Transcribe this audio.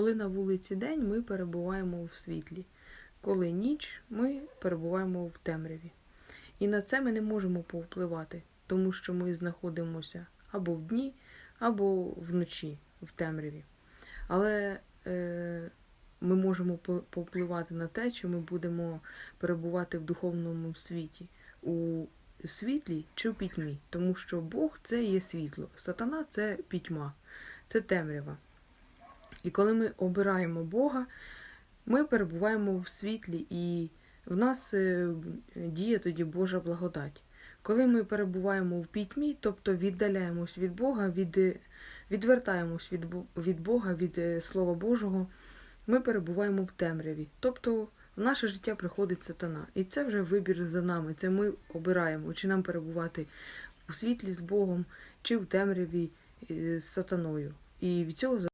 Коли на вулиці день, ми перебуваємо в світлі. Коли ніч, ми перебуваємо в темряві. І на це ми не можемо повпливати, тому що ми знаходимося або в дні, або вночі в темряві. Але е, ми можемо повпливати на те, чи ми будемо перебувати в духовному світі, у світлі чи в пітьмі, тому що Бог це є світло, сатана це пітьма, це темрява. І коли ми обираємо Бога, ми перебуваємо в світлі, і в нас е, діє тоді Божа благодать. Коли ми перебуваємо в пітьмі, тобто віддаляємось від Бога, від, відвертаємось від, від Бога, від е, Слова Божого, ми перебуваємо в темряві. Тобто в наше життя приходить сатана. І це вже вибір за нами. Це ми обираємо, чи нам перебувати у світлі з Богом, чи в темряві е, з сатаною. І від цього